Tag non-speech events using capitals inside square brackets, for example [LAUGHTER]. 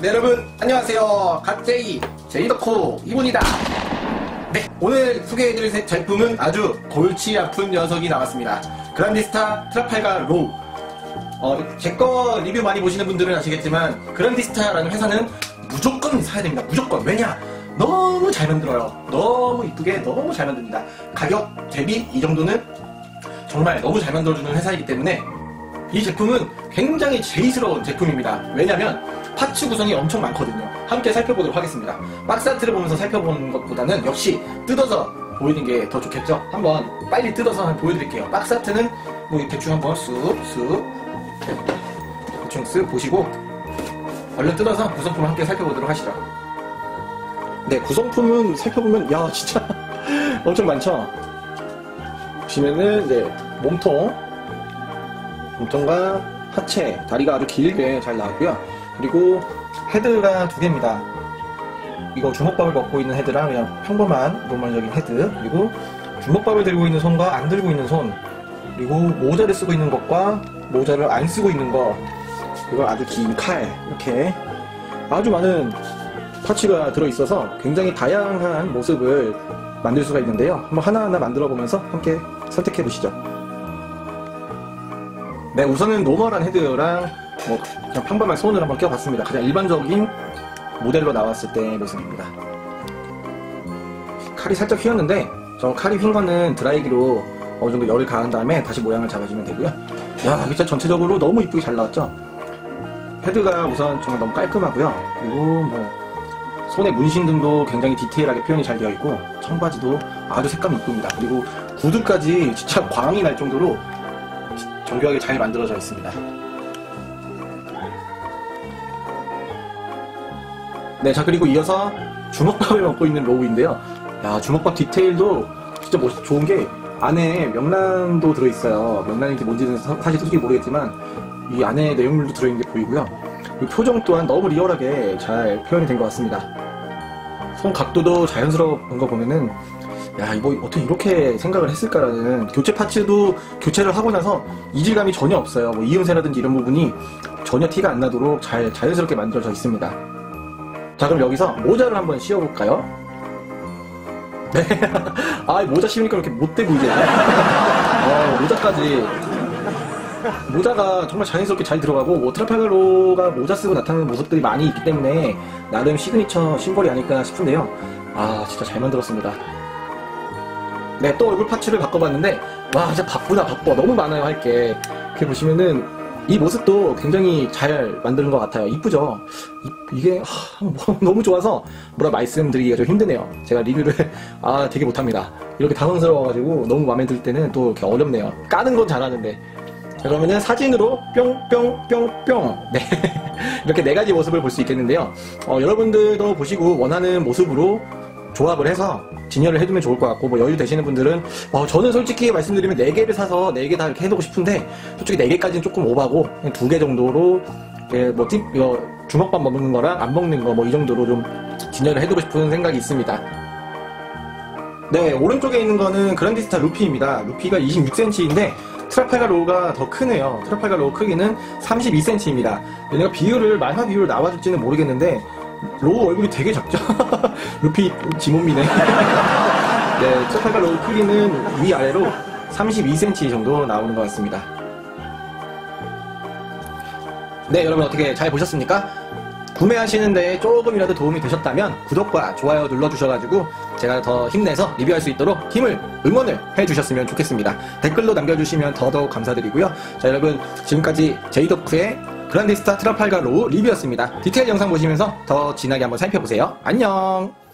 네 여러분 안녕하세요. 갓제이 제이더코 이분이다. 네 오늘 소개해드릴 세- 제품은 아주 골치 아픈 녀석이 나왔습니다. 그란디스타 트라팔가 로우 어, 제 거 리뷰 많이 보시는 분들은 아시겠지만 그란디스타라는 회사는 무조건 사야 됩니다. 무조건. 왜냐? 너무 잘 만들어요. 너무 이쁘게 너무 잘 만듭니다. 가격 대비 이 정도는 정말 너무 잘 만들어주는 회사이기 때문에 이 제품은 굉장히 제이스러운 제품입니다. 왜냐면 파츠 구성이 엄청 많거든요. 함께 살펴보도록 하겠습니다. 박스 아트를 보면서 살펴보는 것보다는 역시 뜯어서 보이는 게 더 좋겠죠? 한번 빨리 뜯어서 한번 보여드릴게요. 박스 아트는 뭐 대충 한번 쑥, 쑥, 네, 대충 쓱 보시고 얼른 뜯어서 구성품을 함께 살펴보도록 하시죠. 네, 구성품은 살펴보면 야 진짜 [LAUGHS] 엄청 많죠? 보시면은 이제 몸통 몸통과 하체, 다리가 아주 길게 잘 나왔고요. 그리고 헤드가 두 개입니다. 이거 주먹밥을 먹고 있는 헤드랑 그냥 평범한 노멀적인 헤드 그리고 주먹밥을 들고 있는 손과 안 들고 있는 손 그리고 모자를 쓰고 있는 것과 모자를 안 쓰고 있는 것 그리고 아주 긴 칼 이렇게 아주 많은 파츠가 들어있어서 굉장히 다양한 모습을 만들 수가 있는데요. 한번 하나하나 만들어 보면서 함께 선택해 보시죠. 네, 우선은 노멀한 헤드랑 뭐 그냥 평범한 손을 한번 껴봤습니다. 가장 일반적인 모델로 나왔을 때 모습입니다. 칼이 살짝 휘었는데 저 칼이 휜 거는 드라이기로 어느 정도 열을 가한 다음에 다시 모양을 잡아주면 되고요. 야, 진짜 전체적으로 너무 이쁘게 잘 나왔죠? 헤드가 우선 정말 너무 깔끔하고요. 그리고 뭐 손의 문신 등도 굉장히 디테일하게 표현이 잘 되어 있고 청바지도 아주 색감이 이쁩니다. 그리고 구두까지 진짜 광이 날 정도로 정교하게 잘 만들어져 있습니다. 네, 자 그리고 이어서 주먹밥을 먹고 있는 로우인데요. 야, 주먹밥 디테일도 진짜 멋 좋은 게 안에 명란도 들어있어요. 명란이 뭔지는 사- 사실 솔직히 모르겠지만 이 안에 내용물도 들어있는 게 보이고요. 이 표정 또한 너무 리얼하게 잘 표현이 된 것 같습니다. 손 각도도 자연스러운 거 보면은 야 이거 어떻게 이렇게 생각을 했을까라는 교체 파츠도 교체를 하고 나서 이질감이 전혀 없어요. 뭐 이음새라든지 이런 부분이 전혀 티가 안 나도록 잘 자연스럽게 만들어져 있습니다. 자 그럼 여기서 모자를 한번 씌워볼까요? 네. [LAUGHS] 아 모자 씌우니까 이렇게 못돼 보이죠? 어, 모자까지 모자가 정말 자연스럽게 잘 들어가고 뭐 트라팔가로가 모자 쓰고 나타나는 모습들이 많이 있기 때문에 나름 시그니처 심벌이 아닐까 싶은데요. 아 진짜 잘 만들었습니다. 네, 또 얼굴 파츠를 바꿔봤는데, 와, 진짜 바쁘다, 바빠. 너무 많아요, 할 게. 이렇게 보시면은, 이 모습도 굉장히 잘 만드는 것 같아요. 이쁘죠? 이, 게 [LAUGHS] 너무 좋아서, 뭐라 말씀드리기가 좀 힘드네요. 제가 리뷰를, [LAUGHS] 아, 되게 못합니다. 이렇게 당황스러워가지고, 너무 마음에 들 때는 또 이렇게 어렵네요. 까는 건 잘하는데. 자, 그러면은 사진으로 뿅뿅뿅뿅. [LAUGHS] 네. 이렇게 네 가지 모습을 볼 수 있겠는데요. 어, 여러분들도 보시고 원하는 모습으로 조합을 해서 진열을 해두면 좋을 것 같고 뭐 여유 되시는 분들은 어, 저는 솔직히 말씀드리면 4개를 사서 4개 다 이렇게 해두고 싶은데 솔직히 4개까지는 조금 오바고 2개 정도로 예, 뭐 찜- 이거 주먹밥 먹는 거랑 안 먹는 거 뭐 이 정도로 좀 진열을 해두고 싶은 생각이 있습니다. 네, 오른쪽에 있는 거는 그란디스타 루피입니다. 루피가 26cm인데 트라팔가 로우가 더 크네요. 트라팔가 로우 크기는 32cm입니다. 얘네가 비율을 말화 비율 나와줄지는 모르겠는데 로우 얼굴이 되게 작죠? [LAUGHS] 루피 지몸이네. [LAUGHS] 네, 트라팔가 로우 크기는 위아래로 32cm 정도 나오는 것 같습니다. 네, 여러분 어떻게 잘 보셨습니까? 구매하시는데 조금이라도 도움이 되셨다면 구독과 좋아요 눌러주셔가지고 제가 더 힘내서 리뷰할 수 있도록 힘을 응원을 해주셨으면 좋겠습니다. 댓글로 남겨주시면 더더욱 감사드리고요. 자 여러분 지금까지 제이덕후의 그란디스타 트라팔가 로우 리뷰였습니다. 디테일 영상 보시면서 더 진하게 한번 살펴보세요. 안녕!